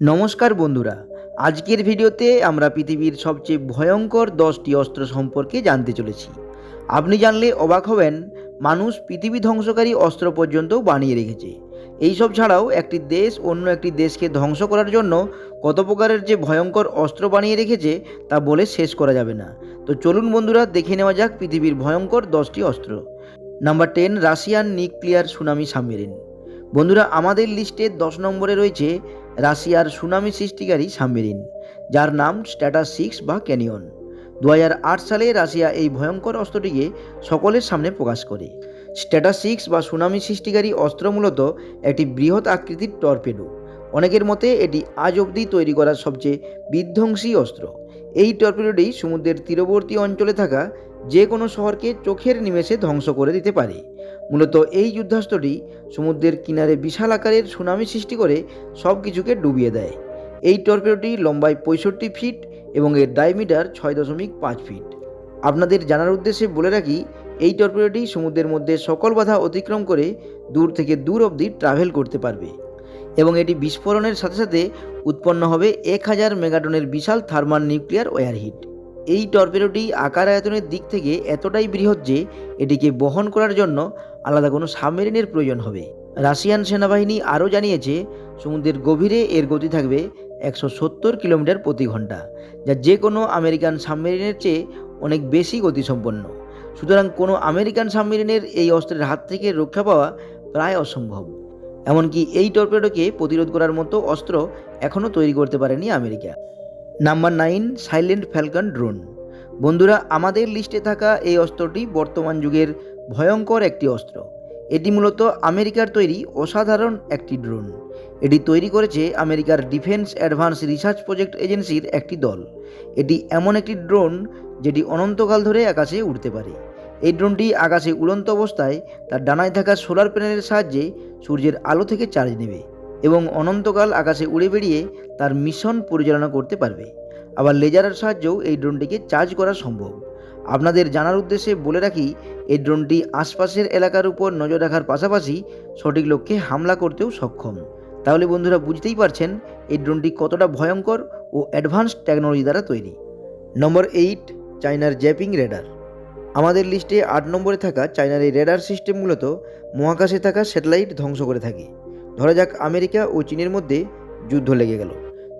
নমস্কার বন্ধুরা, আজকের ভিডিওতে আমরা পৃথিবীর সবচেয়ে ভয়ঙ্কর দশটি অস্ত্র সম্পর্কে জানতে চলেছি। আপনি জানলে অবাক হবেন, মানুষ পৃথিবী ধ্বংসকারী অস্ত্র পর্যন্তও বানিয়ে রেখেছে। এইসব ছাড়াও একটি দেশ অন্য একটি দেশকে ধ্বংস করার জন্য কত প্রকারের যে ভয়ঙ্কর অস্ত্র বানিয়ে রেখেছে তা বলে শেষ করা যাবে না। তো চলুন বন্ধুরা, দেখে নেওয়া যাক পৃথিবীর ভয়ঙ্কর দশটি অস্ত্র। Number ten, Russian nuclear tsunami submarine. বন্ধুরা, আমাদের লিস্টে দশ নম্বরে রয়েছে রাশিয়ার সুনামি সৃষ্টিকারী সাবমেরিন যার নাম স্ট্যাটাস সিক্স বা ক্যানিয়ন। দু হাজার আট সালে রাশিয়া এই ভয়ঙ্কর অস্ত্রটিকে সকলের সামনে প্রকাশ করে। স্ট্যাটাস সিক্স বা সুনামি সৃষ্টিকারী অস্ত্র মূলত একটি বৃহৎ আকৃতির টর্পেডো। অনেকের মতে এটি আজ অবধি তৈরি করা সবচেয়ে বিধ্বংসী অস্ত্র। এই টর্পেডোটি সমুদ্রের তীরবর্তী অঞ্চলে থাকা যে কোনো শহরকে চোখের নিমেষে ধ্বংস করে দিতে পারে। মূলত এই যুদ্ধাস্ত্রটি সমুদ্রের কিনারে বিশাল আকারের সুনামি সৃষ্টি করে সব কিছুকে ডুবিয়ে দেয়। এই টর্পেডোটি লম্বায় পঁয়ষট্টি ফিট এবং এর ডায়মিটার ছয় দশমিক পাঁচ ফিট। আপনাদের জানার উদ্দেশ্যে বলে রাখি, এই টর্পেডোটি সমুদ্রের মধ্যে সকল বাধা অতিক্রম করে দূর থেকে দূর অবধি ট্রাভেল করতে পারবে এবং এটি বিস্ফোরণের সাথে সাথে উৎপন্ন হবে এক হাজার মেগাটনের বিশাল থার্মাল নিউক্লিয়ার ওয়ারহিট। এই টর্পেডোটি আকার আয়তনের দিক থেকে এতটাই বৃহৎ যে এটিকে বহন করার জন্য আলাদা কোনো সাবমেরিনের প্রয়োজন হবে। রাশিয়ান সেনাবাহিনী আরও জানিয়েছে, সমুদ্রের গভীরে এর গতি থাকবে একশো সত্তর কিলোমিটার প্রতি ঘণ্টা, যা যে কোনো আমেরিকান সাবমেরিনের চেয়ে অনেক বেশি গতিসম্পন্ন। সুতরাং কোনো আমেরিকান সাবমেরিনের এই অস্ত্রের হাত থেকে রক্ষা পাওয়া প্রায় অসম্ভব। এমনকি এই টর্পেডোকে প্রতিরোধ করার মতো অস্ত্র এখনও তৈরি করতে পারেনি America. Number nine silent falcon drone বন্ধুরা, আমাদের লিস্টে থাকা এই অস্ত্রটি বর্তমান যুগের ভয়ঙ্কর একটি অস্ত্র। এটি মূলত আমেরিকার তৈরি অসাধারণ একটি ড্রোন এটি তৈরি করেছে আমেরিকার ডিফেন্স অ্যাডভান্স রিসার্চ প্রজেক্ট এজেন্সির একটি দল। এটি এমন একটি ড্রোন যেটি অনন্তকাল ধরে আকাশে উড়তে পারে। এই ড্রোনটি আকাশে উড়ন্ত অবস্থায় তার ডানায় থাকা সোলার প্যানেলের সাহায্যে সূর্যের আলো থেকে চার্জ নেবে। এবং অনন্তকাল আকাশে উড়ে বেরিয়ে তার মিশন পরিচালনা করতে পারবে। আবার লেজারের সাহায্যেও এই ড্রোনটিকে চার্জ করা সম্ভব। আপনাদের জানার উদ্দেশ্যে বলে রাখি, এই ড্রোনটি আশপাশের এলাকার উপর নজর রাখার পাশাপাশি সঠিক লক্ষ্যে হামলা করতেও সক্ষম। তাহলে বন্ধুরা বুঝতেই পারছেন, এই ড্রোনটি কতটা ভয়ঙ্কর ও অ্যাডভান্সড টেকনোলজি দ্বারা তৈরি। নম্বর এইট, চায়নার জ্যাপিং রেডার। আমাদের লিস্টে আট নম্বরে থাকা চায়নার এই রেডার সিস্টেম মূলত মহাকাশে থাকা স্যাটেলাইট ধ্বংস করে থাকে। ধরা যাক আমেরিকা ও চীনের মধ্যে যুদ্ধ লেগে গেল।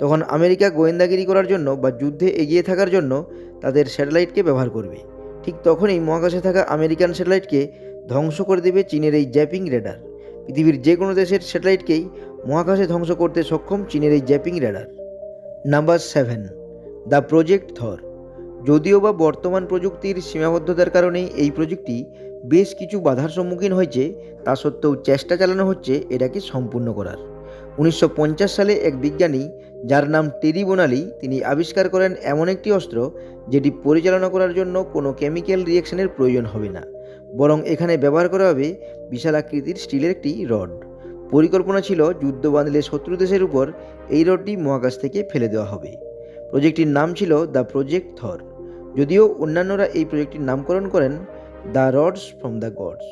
তখন আমেরিকা গোয়েন্দাগিরি করার জন্য বা যুদ্ধে এগিয়ে থাকার জন্য তাদের স্যাটেলাইটকে ব্যবহার করবে। ঠিক তখনই মহাকাশে থাকা আমেরিকান স্যাটেলাইটকে ধ্বংস করে দেবে চীনের এই জ্যাপিং রেডার পৃথিবীর যে কোনো দেশের স্যাটেলাইটকেই মহাকাশে ধ্বংস করতে সক্ষম চীনের এই zapping radar number seven, the project Thor. যদিও বা বর্তমান প্রযুক্তির সীমাবদ্ধতার কারণে এই প্রযুক্তি বেশ কিছু বাধার সম্মুখীন হয়েছে, তা সত্ত্বেও চেষ্টা চালানো হচ্ছে এটাকে সম্পূর্ণ করার। উনিশশো পঞ্চাশ সালে এক বিজ্ঞানী, যার নাম টেরি বোনালি, তিনি আবিষ্কার করেন এমন একটি অস্ত্র যেটি পরিচালনা করার জন্য কোনো কেমিক্যাল রিয়েকশনের প্রয়োজন হবে না, বরং এখানে ব্যবহার করা হবে বিশাল আকৃতির স্টিলের একটি রড। পরিকল্পনা ছিল যুদ্ধ বাঁধলে শত্রু দেশের উপর এই রডটি মহাকাশ থেকে ফেলে দেওয়া হবে। প্রজেক্টটির নাম ছিল দ্য প্রজেক্ট থর। যদিও অন্যান্যরা এই প্রজেক্টটির নামকরণ করেন the rods from the gods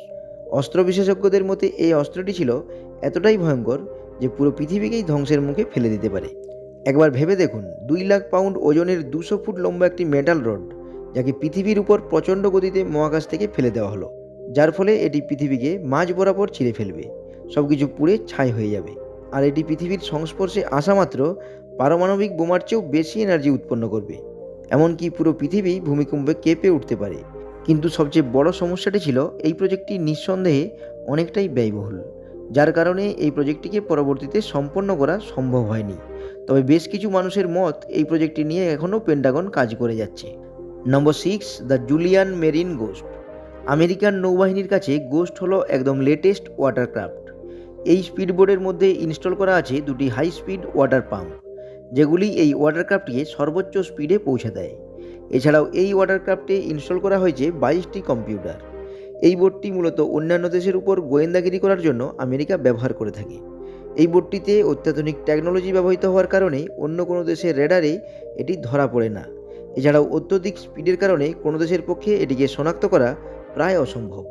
অস্ত্র বিশেষজ্ঞদের মতে এই অস্ত্রটি ছিল এতটাই ভয়ঙ্কর যে পুরো পৃথিবীকেই ধ্বংসের মুখে ফেলে দিতে পারে। একবার ভেবে দেখুন, দুই লাখ পাউন্ড ওজনের দুশো ফুট লম্বা একটি মেটাল রড, যাকে পৃথিবীর উপর প্রচণ্ড গতিতে মহাকাশ থেকে ফেলে দেওয়া হলো, যার ফলে এটি পৃথিবীকে মাঝ বরাবর ছিঁড়ে ফেলবে সব কিছু পুড়ে ছাই হয়ে যাবে। আর এটি পৃথিবীর সংস্পর্শে আসা মাত্র পারমাণবিক বোমার চেয়েও বেশি এনার্জি উৎপন্ন করবে। এমনকি পুরো পৃথিবী ভূমিকম্পে কেঁপে উঠতে পারে। কিন্তু সবচেয়ে বড় সমস্যাটি ছিল, এই প্রজেক্টটি নিঃসন্দেহে অনেকটাই ব্যয়বহুল, যার কারণে এই প্রজেক্টটিকে পরবর্তীতে সম্পন্ন করা সম্ভব হয়নি। তবে বেশ কিছু মানুষের মত, এই প্রজেক্টটি নিয়ে এখনও পেন্টাগন কাজ করে যাচ্ছে। Number six, the Julian marine ghost. American নৌবাহিনীর কাছে গোস্ট হলো একদম লেটেস্ট ওয়াটারক্রাফট। এই স্পিডবোটের মধ্যে ইনস্টল করা আছে দুটি হাই স্পিড ওয়াটার পাম্প। যেগুলি এই ওয়াটারক্রাফটকে সর্বোচ্চ স্পিডে পৌঁছে দেয়। এছাড়াও এই ওয়াটারক্রাফটে ইনস্টল করা হয়েছে বাইশটি কম্পিউটার। এই বোটটি মূলত অন্যান্য দেশের উপর গোয়েন্দাগিরি করার জন্য আমেরিকা ব্যবহার করে থাকে। এই বোটটিতে অত্যাধুনিক টেকনোলজি ব্যবহৃত হওয়ার কারণে অন্য কোনো দেশের রেডারে এটি ধরা পড়ে না। এছাড়াও অত্যধিক স্পিডের কারণে কোনো দেশের পক্ষে এটিকে শনাক্ত করা প্রায় অসম্ভব।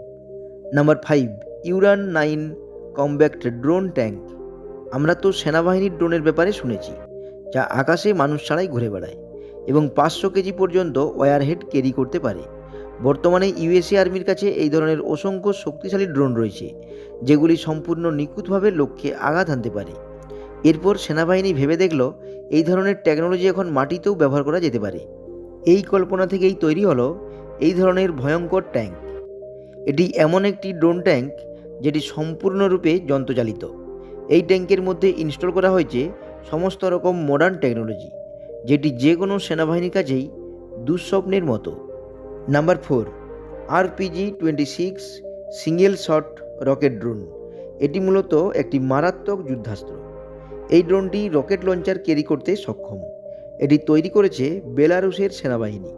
Number five, Uran nine combat drone tank. আমরা তো সেনাবাহিনীর ড্রোনের ব্যাপারে শুনেছি। যা আকাশে মানুষ ছাড়াই ঘুরে বেড়ায় এবং পাঁচশো কেজি পর্যন্ত ওয়ারহেড ক্যারি করতে পারে। বর্তমানে ইউএসএ আর্মির কাছে এই ধরনের অসংখ্য শক্তিশালী ড্রোন রয়েছে, যেগুলি সম্পূর্ণ নিখুঁতভাবে লক্ষ্যে আঘাত আনতে পারে। এরপর সেনাবাহিনী ভেবে দেখল, এই ধরনের টেকনোলজি এখন মাটিতেও ব্যবহার করা যেতে পারে। এই কল্পনা থেকেই তৈরি হলো এই ধরনের ভয়ঙ্কর ট্যাঙ্ক। এটি এমন একটি ড্রোন ট্যাঙ্ক, যেটি সম্পূর্ণরূপে যন্ত্রচালিত। এই ট্যাঙ্কের মধ্যে ইনস্টল করা হয়েছে সমস্ত রকম মডার্ন টেকনোলজি যেটি যে কোনো সেনাবাহিনীর কাছেই দুঃস্বপ্নের মতো। Number four RPG twenty six single shot rocket drone এটি মূলত একটি মারাত্মক যুদ্ধাস্ত্র। এই ড্রোনটি রকেট লঞ্চার ক্যারি করতে সক্ষম। এটি তৈরি করেছে বেলারুসের সেনাবাহিনী।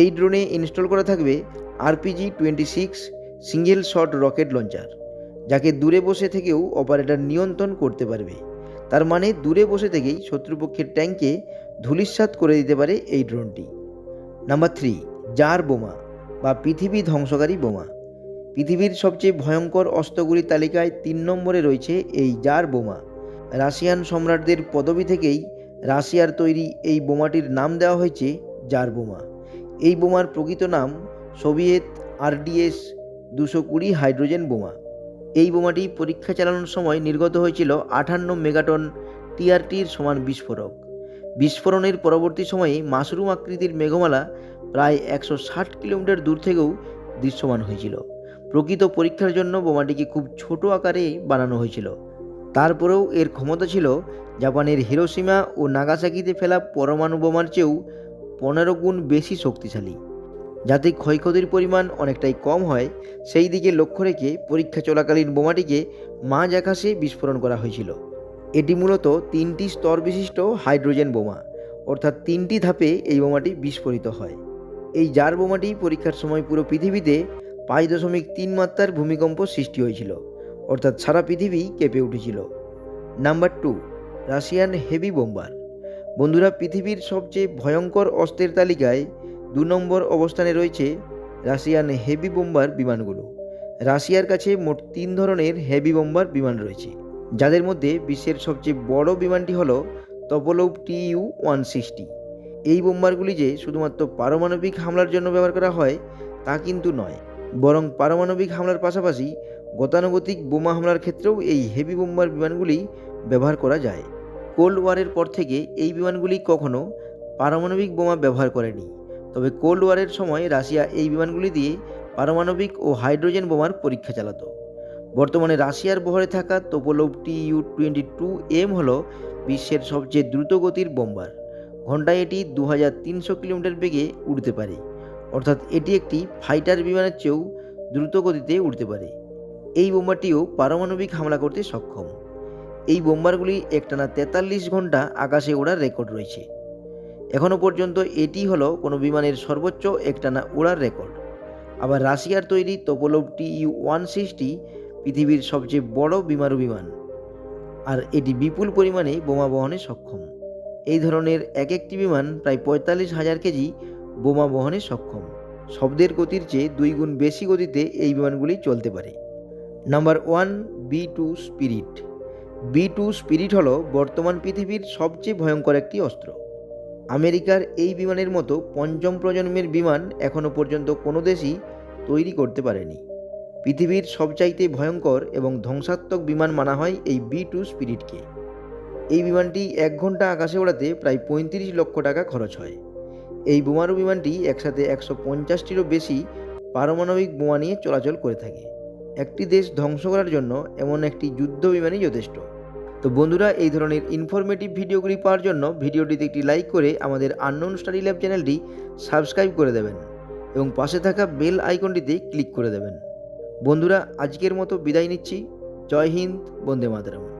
এই ড্রোনে ইনস্টল করা থাকবে RPG twenty six single shot rocket launcher যাকে দূরে বসে থেকেও অপারেটর নিয়ন্ত্রণ করতে পারবে। তার মানে দূরে বসে থেকেই শত্রুপক্ষের ট্যাঙ্কে ধূলিসাৎ করে দিতে পারে এই ড্রোনটি। নাম্বার থ্রি, জার বোমা বা পৃথিবী ধ্বংসকারী বোমা। পৃথিবীর সবচেয়ে ভয়ঙ্কর অস্ত্রগুলির তালিকায় তিন নম্বরে রয়েছে এই জার বোমা। রাশিয়ান সম্রাটদের পদবি থেকেই রাশিয়ার তৈরি এই বোমাটির নাম দেওয়া হয়েছে জার বোমা। এই বোমার প্রকৃত নাম সোভিয়েত আরডিএস দুশো কুড়ি হাইড্রোজেন বোমা। এই বোমাটি পরীক্ষা চালানোর সময় নির্গত হয়েছিল আঠান্ন মেগাটন টিআরটির সমান বিস্ফোরক। বিস্ফোরণের পরবর্তী সময়ে মাশরুম আকৃতির মেঘমালা প্রায় একশো ষাট কিলোমিটার দূর থেকেও দৃশ্যমান হয়েছিল। প্রকৃত পরীক্ষার জন্য বোমাটিকে খুব ছোট আকারে বানানো হয়েছিল। তারপরেও এর ক্ষমতা ছিল জাপানের হিরোসীমা ও নাগাসাকিতে ফেলা পরমাণু বোমার চেয়েও পনেরো গুণ বেশি শক্তিশালী। যাতে ক্ষয়ক্ষতির পরিমাণ অনেকটাই কম হয়, সেই দিকে লক্ষ্য রেখে পরীক্ষা চলাকালীন বোমাটিকে মাঝ আকাশে বিস্ফোরণ করা হয়েছিল। এটি মূলত তিনটি স্তর বিশিষ্ট হাইড্রোজেন বোমা, অর্থাৎ তিনটি ধাপে এই বোমাটি বিস্ফোরিত হয়। এই জার বোমাটি পরীক্ষার সময় পুরো পৃথিবীতে পাঁচ দশমিক তিন মাত্রার ভূমিকম্প সৃষ্টি হয়েছিল, অর্থাৎ সারা পৃথিবী কেঁপে উঠেছিল। Number two, Russian heavy bomber. বন্ধুরা, পৃথিবীর সবচেয়ে ভয়ঙ্কর অস্ত্রের তালিকায় দু নম্বর অবস্থানে রয়েছে রাশিয়ান হেভি বোম্বার বিমানগুলো। রাশিয়ার কাছে মোট তিন ধরনের হেভি বোম্বার বিমান রয়েছে। যাদের মধ্যে বিশ্বের সবচেয়ে বড় বিমানটি হলো তপলোভ টিইউ ওয়ান সিক্সটি। এই বোম্বারগুলি যে শুধুমাত্র পারমাণবিক হামলার জন্য ব্যবহার করা হয়, তা কিন্তু নয়। বরং পারমাণবিক হামলার পাশাপাশি গতানুগতিক বোমা হামলার ক্ষেত্রেও এই হেভি বোম্বার বিমানগুলি ব্যবহার করা যায়। কোল্ড ওয়ারের পর থেকে এই বিমানগুলি কখনো পারমাণবিক বোমা ব্যবহার করেনি। তবে কোল্ড ওয়ারের সময় রাশিয়া এই বিমানগুলি দিয়ে পারমাণবিক ও হাইড্রোজেন বোমার পরীক্ষা চালাতো। বর্তমানে রাশিয়ার বহরে থাকা Tupolev T U twenty two M হল বিশ্বের সবচেয়ে দ্রুতগতির বোম্বার। ঘন্টায় এটি দু হাজার তিনশো কিলোমিটার বেগে উড়তে পারে। অর্থাৎ এটি একটি ফাইটার বিমানের চেয়েও দ্রুত গতিতে উড়তে পারে। এই বোম্বারটিও পারমাণবিক হামলা করতে সক্ষম। এই বোম্বারগুলি একটানা তেতাল্লিশ ঘণ্টা আকাশে ওড়ার রেকর্ড রয়েছে। এখনও পর্যন্ত এটি হলো কোনো বিমানের সর্বোচ্চ একটানা উড়ার রেকর্ড। আবার রাশিয়ার তৈরি Tupolev T U one sixty পৃথিবীর সবচেয়ে বড় বিমারু বিমান। আর এটি বিপুল পরিমাণে বোমা বহনে সক্ষম। এই ধরনের এক একটি বিমান প্রায় পঁয়তাল্লিশ হাজার কেজি বোমা বহনে সক্ষম। শব্দের গতির চেয়ে দুই গুণ বেশি গতিতে এই বিমানগুলি চলতে পারে। Number one, B two Spirit. B two Spirit হলো বর্তমান পৃথিবীর সবচেয়ে ভয়ঙ্কর একটি অস্ত্র। আমেরিকার এই বিমানের মতো পঞ্চম প্রজন্মের বিমান এখনও পর্যন্ত কোনো দেশই তৈরি করতে পারেনি। পৃথিবীর সবচাইতে ভয়ঙ্কর এবং ধ্বংসাত্মক বিমান মানা হয় এই বি টু স্পিরিটকে। এই বিমানটি এক ঘণ্টা আকাশে ওড়াতে প্রায় পঁয়ত্রিশ লক্ষ টাকা খরচ হয়। এই বোমারু বিমানটি একসাথে একশো পঞ্চাশটিরও বেশি পারমাণবিক বোমা নিয়ে চলাচল করে থাকে। একটি দেশ ধ্বংস করার জন্য এমন একটি যুদ্ধ বিমানই যথেষ্ট। বন্ধুরা, এই ধরনের ইনফরমেটিভ ভিডিওগুলি পাওয়ার জন্য ভিডিওটিতে একটি লাইক করে আমাদের আননোন স্টাডি ল্যাব চ্যানেলটি সাবস্ক্রাইব করে দেবেন এবং পাশে থাকা বেল আইকনটিতে ক্লিক করে দেবেন। বন্ধুরা, আজকের মতো বিদায় নিচ্ছি। জয় হিন্দ, বন্দে মাতরম।